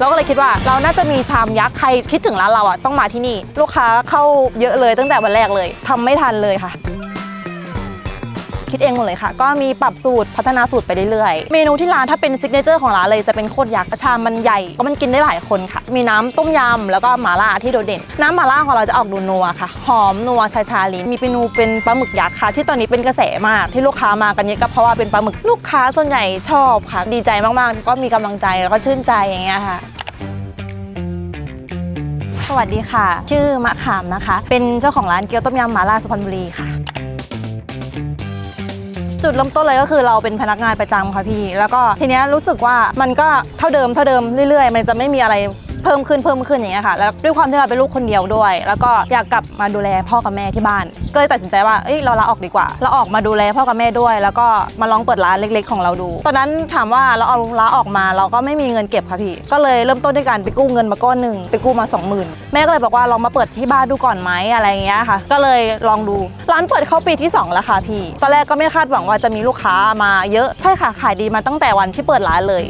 เราก็เลยคิดว่าเราน่าจะมีชามยักษ์ใครคิดถึงร้านเราอะต้องมาที่นี่ ลูกค้าเข้าเยอะเลยตั้งแต่วันแรกเลยทำไม่ทันเลยค่ะ คิดเองหมดเลยค่ะ ก็มีปรับสูตรพัฒนาสูตรไปเรื่อยๆ เมนูที่ร้านถ้าเป็นซิกเนเจอร์ของร้านเลยจะเป็นโคตรยักษ์ชามมันใหญ่ก็มันกินได้หลายคนค่ะ มีน้ำต้มยำแล้วก็หม่าล่าที่โดดเด่น น้ำหม่าล่าของเราจะออกดูนัวค่ะ หอมนัวชาชาลิ้นมีเมนูเป็นปลาหมึกยักษ์ค่ะ ที่ตอนนี้เป็นกระแสมากที่ลูกค้ามากันเยอะก็เพราะว่าเป็นปลาหมึกลูกค้าส่วนใหญ่ชอบค่ะ ดีใจมากๆ ก็มีกำลังใจแล้วก็ชื่นใจอย่างเงี้ยค่ะสวัสดีค่ะ ชื่อมะขามนะคะ เป็นเจ้าของร้านเกี๊ยวต้มยำหมาล่าสุพรรณบุรีค่ะ จุดเริ่มต้นเลยก็คือเราเป็นพนักงานประจำค่ะพี่ แล้วก็ทีเนี้ยรู้สึกว่ามันก็เท่าเดิมเท่าเดิมเรื่อยๆ มันจะไม่มีอะไร เพิ่มขึ้นเพิ่มขึ้นอย่างเงี้ยค่ะแล้วด้วยความที่เราเป็นลูกคนเดียวด้วย แล้วก็อยากกลับมาดูแลพ่อกับแม่ที่บ้าน ก็เลยตัดสินใจว่าเอ้ยเราลาออกดีกว่าเราออกมาดูแลพ่อกับแม่ด้วย แล้วก็มาลองเปิดร้านเล็ก ๆ ของเราดู ตอนนั้นถามว่าเราเอาลาออกมาเราก็ไม่มีเงินเก็บค่ะพี่ก็เลยเริ่มต้นด้วยการไปกู้เงินมาก้อนหนึ่งไปกู้มา 20,000 แม่ก็เลยบอกว่าลองมาเปิดที่บ้านดูก่อนไหมอะไรอย่างเงี้ยค่ะ ก็เลยลองดูร้านเปิดเข้าปีที่ 2 แล้วค่ะพี่ ตอนแรกก็ไม่คาดหวังว่าจะมีลูกค้ามาเยอะใช่ค่ะขายดีมาตั้งแต่วันที่เปิดร้านเลย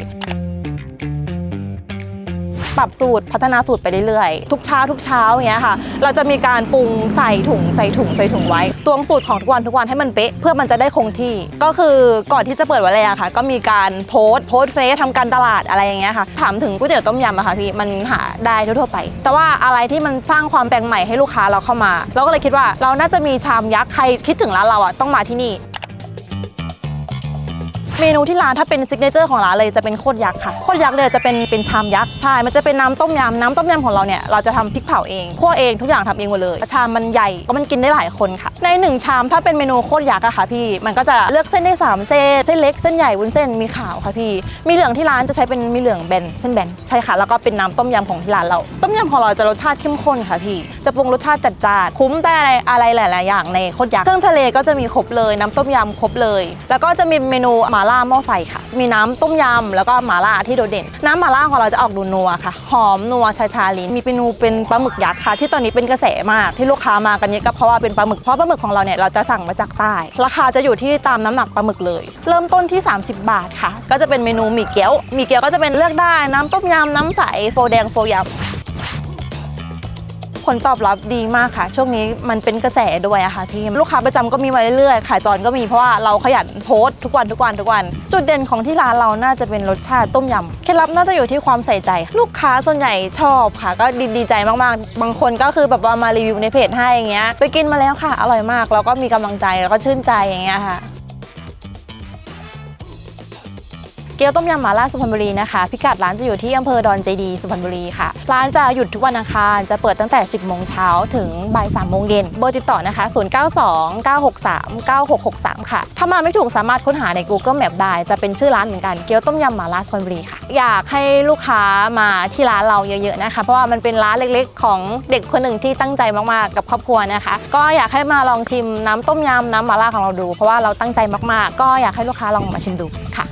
ปรับสูตรพัฒนาสูตรไปเรื่อยๆ ทุกเช้าทุกเช้าอย่างเงี้ยค่ะ เราจะมีการปรุงใส่ถุงใส่ถุงใส่ถุงไว้ ตวงสูตรของทุกวันทุกวันให้มันเป๊ะเพื่อมันจะได้คงที่ ก็คือก่อนที่จะเปิดวันแรกอะค่ะ ก็มีการโพสต์โพสต์เฟซทำการตลาดอะไรอย่างเงี้ยค่ะถามถึงก๋วยเตี๋ยวต้มยำอะค่ะพี่มันหาได้ทั่วๆไป แต่ว่าอะไรที่มันสร้างความแปลกใหม่ให้ลูกค้าเราเข้ามา เราก็เลยคิดว่าเราน่าจะมีชามยักษ์ใครคิดถึงร้านเราอะต้องมาที่นี่ เมนูที่ร้านถ้าเป็นซิกเนเจอร์ของร้านเลยจะเป็นโคตรยักษ์ค่ะโคตรยักษ์เลยจะเป็นเป็นชามยักษ์ใช่ มันจะเป็นน้ำต้มยำน้ำต้มยำของเราเนี่ยเราจะทำพริกเผาเองคั่วเองทุกอย่างทำเองหมดเลย ชามมันใหญ่ก็มันกินได้หลายคนค่ะ ในหนึ่งชามถ้าเป็นเมนูโคตรยักษ์อะค่ะพี่ มันก็จะเลือกเส้นได้สามเส้นเส้นเล็กเส้นใหญ่วุ้นเส้นมีขาวค่ะพี่ มีเหลืองที่ร้านจะใช้เป็นมีเหลืองแบนเส้นแบนใช่ค่ะแล้วก็เป็นน้ำต้มยำของที่ร้านเรา ต้มยำของเราจะรสชาติเข้มข้นค่ะพี่ จะปรุงรสชาติจัดจ้านคุ้มแต่อะไรหลาย ๆ อย่างในโคตรยักษ์เครื่องทะเลก็จะมีครบเลยน้ำต้มยำครบเลย แล้วก็จะมีเมนูหมาล่าหม้อไฟค่ะ มีน้ำต้มยำแล้วก็หมาล่าที่โดดเด่น น้ำหมาล่าของเราจะออกดูนัวค่ะ หอมนัวชาชาลิ้นมีเมนูเป็นปลาหมึกยักษ์ค่ะ ที่ตอนนี้เป็นกระแสมากที่ลูกค้ามากันเยอะก็เพราะว่าเป็นปลาหมึกเพราะปลาหมึกของเราเนี่ยเราจะสั่งมาจากใต้ราคาจะอยู่ที่ตามน้ำหนักปลาหมึกเลย เริ่มต้นที่ 30 บาทค่ะ ก็จะเป็นเมนูหมี่เกี๊ยวหมี่เกี๊ยวก็จะเป็นเลือกได้น้ำต้มยำน้ำใสโฟแดงโฟยำ ผลตอบรับดีมากค่ะ ช่วงนี้มันเป็นกระแสด้วยอะค่ะพี่ลูกค้าประจำก็มีมาเรื่อยๆขายจรก็มีเพราะว่าเราขยันโพสต์ทุกวันทุกวันทุกวัน จุดเด่นของที่ร้านเราน่าจะเป็นรสชาติต้มยำเคล็ดลับน่าจะอยู่ที่ความใส่ใจ ลูกค้าส่วนใหญ่ชอบค่ะ ก็ดีดีใจมากๆ บางคนก็คือแบบว่ามารีวิวในเพจให้อย่างเงี้ยไปกินมาแล้วค่ะ อร่อยมากแล้วก็มีกำลังใจแล้วก็ชื่นใจอย่างเงี้ยค่ะ เกี๊ยวต้มยำหม่าล่าสุพรรณบุรีนะคะ พิกัดร้านจะอยู่ที่อำเภอดอนเจดีสุพรรณบุรีค่ะ ร้านจะหยุดทุกวันอังคาร จะเปิดตั้งแต่ 10 โมงเช้าถึงบ่าย 3 โมงเย็น เบอร์ติดต่อนะคะ 092 963 9663 ค่ะ ถ้ามาไม่ถูกสามารถค้นหาใน Google Map ได้ จะเป็นชื่อร้านเหมือนกัน เกี๊ยวต้มยำหม่าล่าสุพรรณบุรีค่ะ อยากให้ลูกค้ามาที่ร้านเราเยอะๆนะคะ เพราะว่ามันเป็นร้านเล็กๆ ของเด็กคนหนึ่งที่ตั้งใจมากๆ กับครอบครัวนะคะ ก็อยากให้มาลองชิมน้ำต้มยำน้ำหม่าล่าของเราดู เพราะว่าเราตั้งใจมากๆ ก็อยากให้ลูกค้าลองมาชิมดูค่ะ